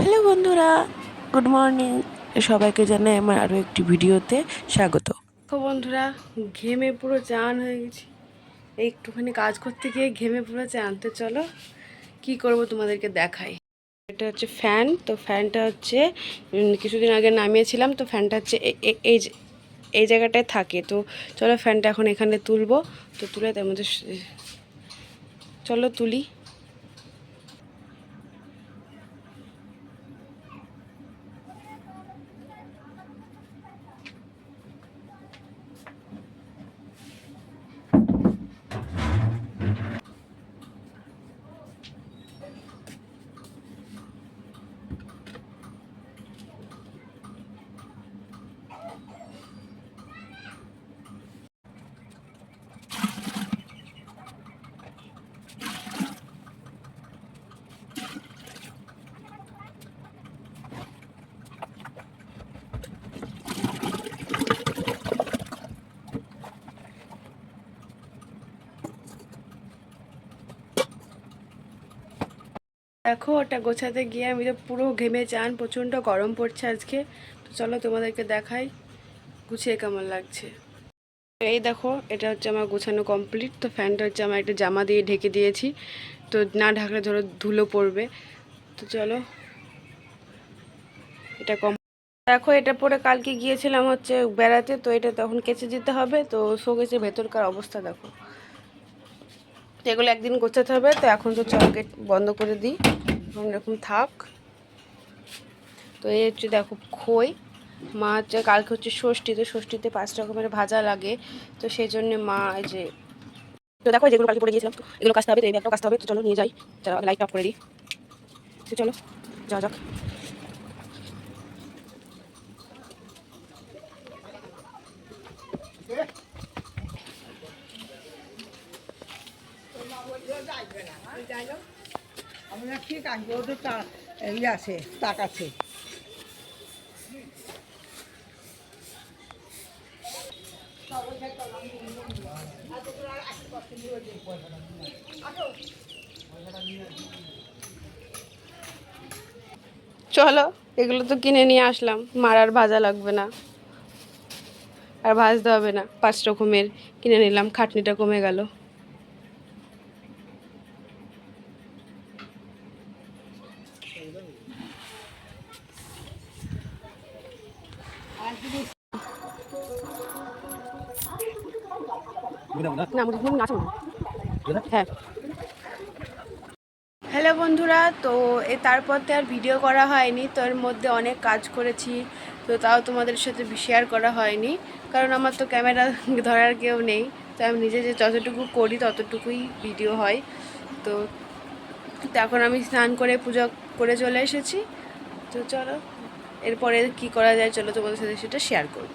Hello বন্ধুরা, good morning. সবাইকে জানাই আমার আরও একটি ভিডিওতে স্বাগত। তো বন্ধুরা, ঘেমে পুরো চান হয়ে গেছি। একটুখানি কাজ করতে গিয়ে ঘেমে পুরো চান তো চলো, কি করব তোমাদেরকে দেখাই। এটা হচ্ছে ফ্যান, তো ফ্যানটা হচ্ছে কিছুদিন আগে নামিয়েছিলাম, তো ফ্যানটা হচ্ছে এই এই জায়গাটায় থাকে। তো চলো ফ্যানটা এখন এখানে তুলবো। তো তুলে তার মধ্যে চলো তুলি। দেখো, ওটা গোছাতে গিয়ে আমি তো পুরো ঘেমে চান, প্রচণ্ড গরম পড়ছে আজকে। তো চলো তোমাদেরকে দেখাই, গুছিয়ে কেমন লাগছে। এই দেখো, এটা হচ্ছে আমার গোছানো কমপ্লিট তো ফ্যানটা হচ্ছে আমার একটা জামা দিয়ে ঢেকে দিয়েছি। তো না ঢাকলে ধরো ধুলো পড়বে। তো চলো, এটা কম দেখো, এটা পরে কালকে গিয়েছিলাম হচ্ছে বেড়াতে, তো এটা তখন কেচে দিতে হবে। তো শো গেছে ভেতরকার অবস্থা দেখো। তো এগুলো একদিন গোছাতে হবে, তো এখন তো চল গেট বন্ধ করে দিই। এখন এরকম থাক। তো এই হচ্ছে দেখো খই। মা হচ্ছে, কালকে হচ্ছে ষষ্ঠী, তো ষষ্ঠীতে পাঁচ রকমের ভাজা লাগে। তো সেই জন্য মা এই যে তো দেখো যেগুলো কালকে পড়ে গিয়েছিলাম এগুলো কাজতে হবে, তো এই ব্যাগটাও কাজতে হবে, তো চলো নিয়ে যাই। লাইট অফ করে দিই। তো চলো, যাওয়া যাক। আমরা ওদের তা- ই আছে তাক আছে চলো, এগুলো তো কিনে নিয়ে আসলাম। মার আর ভাজা লাগবে না। আর ভাজতে হবে না। পাঁচ রকমের কিনে নিলাম, খাটনিটা কমে গেল। হ্যাঁ। হ্যালো বন্ধুরা, তো এ তারপর তো আর ভিডিও করা হয়নি, তো এর মধ্যে অনেক কাজ করেছি, তো তাও তোমাদের সাথে শেয়ার করা হয়নি, কারণ আমার তো ক্যামেরা ধরার কেউ নেই, তো আমি নিজে যে যতটুকু করি ততটুকুই ভিডিও হয়, তো তো এখন আমি স্নান করে পুজো করে চলে এসেছি। তো চলো, এরপরে কি করা যায় চলো তোমাদের সাথে সেটা শেয়ার করব।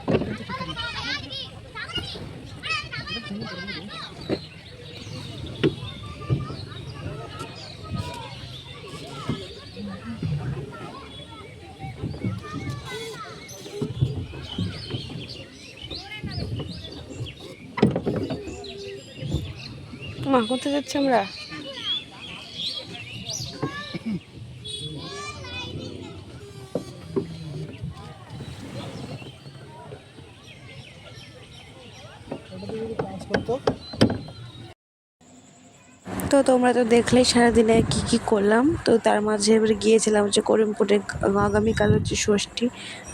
মা কোথায় যাচ্ছি আমরা? তো তোমরা তো দেখলেই সারাদিনে কি কি করলাম। তো তার মাঝে এবার গিয়েছিলাম যে করিমপুরে আগামীকাল হচ্ছে ষষ্ঠী।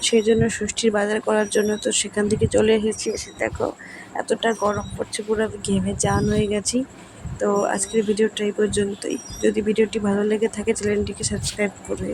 সেই জন্য ষষ্ঠীর বাজার করার জন্য তো সেখান থেকে চলে এসেছি। এসে দেখো, এতটা গরম পড়ছে, পুরো ঘেমে জান হয়ে গেছি। তো আজকের ভিডিওটা এই পর্যন্তই। যদি ভিডিওটি ভালো লেগে থাকে, চ্যানেলটিকে সাবস্ক্রাইব করে